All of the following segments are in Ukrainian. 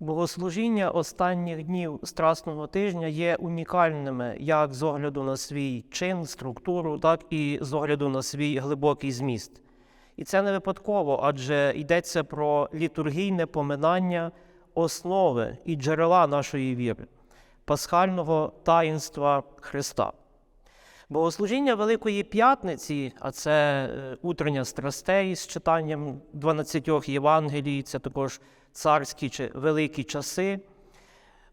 Богослужіння останніх днів Страсного тижня є унікальними як з огляду на свій чин, структуру, так і з огляду на свій глибокий зміст. І це не випадково, адже йдеться про літургійне поминання основи і джерела нашої віри, пасхального таїнства Христа. Богослужіння Великої П'ятниці, а це е, утрення страстей з читанням 12 Євангелій, це також царські чи великі часи,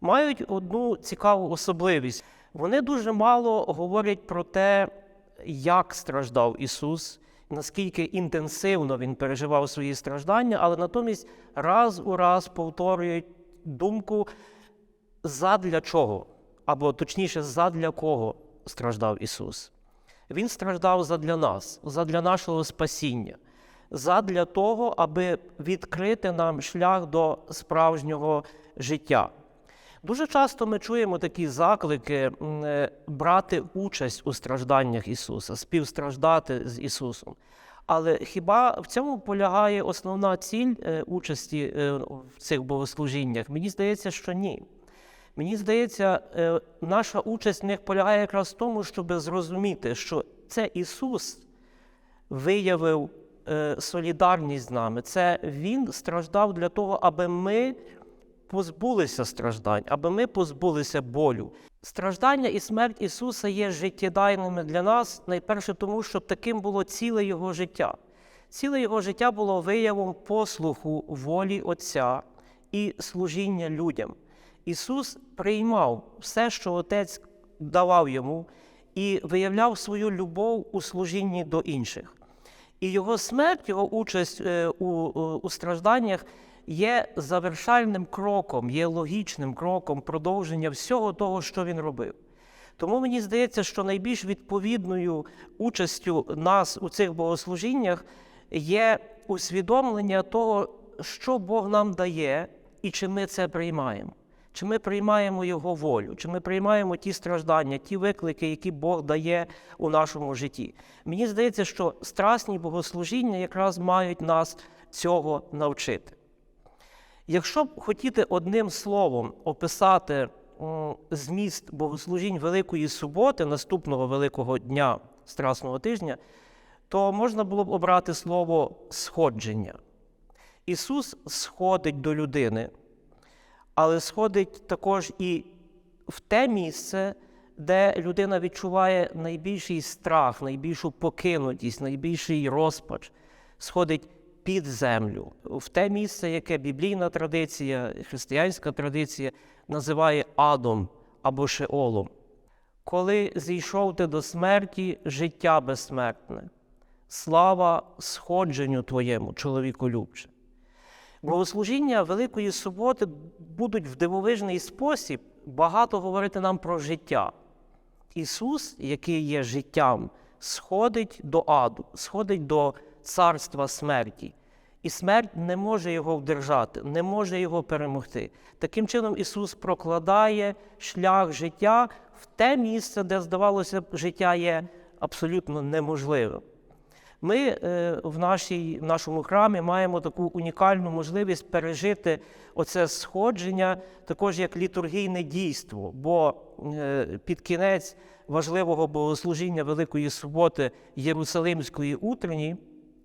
мають одну цікаву особливість. Вони дуже мало говорять про те, як страждав Ісус, наскільки інтенсивно Він переживав свої страждання, але натомість раз у раз повторюють думку, задля чого, або точніше, задля кого страждав Ісус. Він страждав задля нас, задля нашого спасіння, задля того, аби відкрити нам шлях до справжнього життя. Дуже часто ми чуємо такі заклики е, брати участь у стражданнях Ісуса, співстраждати з Ісусом. Але хіба в цьому полягає основна ціль е, участі е, в цих богослужіннях? Мені здається, що ні. Мені здається, наша участь в них полягає якраз в тому, щоб зрозуміти, що це Ісус виявив солідарність з нами. Це Він страждав для того, аби ми позбулися страждань, аби ми позбулися болю. Страждання і смерть Ісуса є життєдайними для нас, найперше тому, що таким було ціле Його життя. Ціле Його життя було виявом послуху волі Отця і служіння людям. Ісус приймав все, що Отець давав йому, і виявляв свою любов у служінні до інших. І його смерть, його участь е, у, у, у стражданнях є завершальним кроком, є логічним кроком продовження всього того, що він робив. Тому мені здається, що найбільш відповідною участю нас у цих богослужіннях є усвідомлення того, що Бог нам дає і чи ми це приймаємо. Чи ми приймаємо Його волю, чи ми приймаємо ті страждання, ті виклики, які Бог дає у нашому житті. Мені здається, що страсні богослужіння якраз мають нас цього навчити. Якщо б хотіти одним словом описати зміст богослужінь Великої суботи, наступного великого дня Страсного тижня, то можна було б обрати слово сходження. Ісус сходить до людини, але сходить також і в те місце, де людина відчуває найбільший страх, найбільшу покинутість, найбільший розпач, сходить під землю, в те місце, яке біблійна традиція, християнська традиція називає адом або шеолом. Коли зійшов ти до смерті, життя безсмертне, слава сходженню твоєму, чоловіку любче. Богослужіння Великої суботи будуть в дивовижний спосіб багато говорити нам про життя. Ісус, який є життям, сходить до аду, сходить до царства смерті. І смерть не може його вдержати, не може його перемогти. Таким чином, Ісус прокладає шлях життя в те місце, де, здавалося б, життя є абсолютно неможливим. Ми е, в, нашій, в нашому храмі маємо таку унікальну можливість пережити оце сходження також як літургійне дійство, бо е, під кінець важливого богослужіння Великої суботи Єрусалимської утренні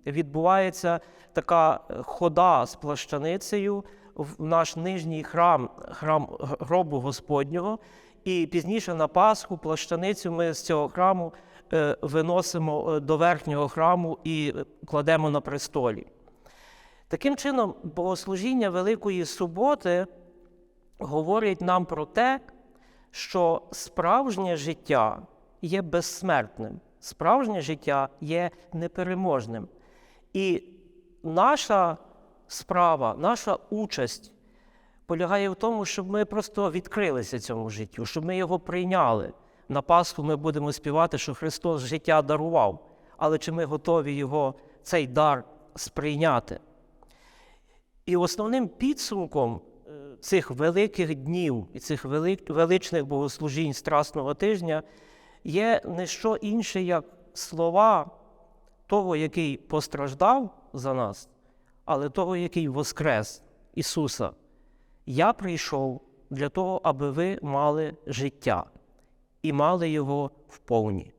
відбувається така хода з плащаницею в наш нижній храм, храм гробу Господнього. І пізніше на Пасху плащаницю ми з цього храму е, виносимо е, до верхнього храму і кладемо на престолі. Таким чином, богослужіння Великої суботи говорить нам про те, що справжнє життя є безсмертним, справжнє життя є непереможним. І наша справа, наша участь полягає в тому, щоб ми просто відкрилися цьому життю, щоб ми його прийняли. На Пасху ми будемо співати, що Христос життя дарував, але чи ми готові його, цей дар сприйняти? І основним підсумком е, цих великих днів і цих величних богослужінь Страсного тижня є не що інше, як слова того, який постраждав за нас, але того, який воскрес Ісуса, Я прийшов для того, аби ви мали життя і мали його вповні.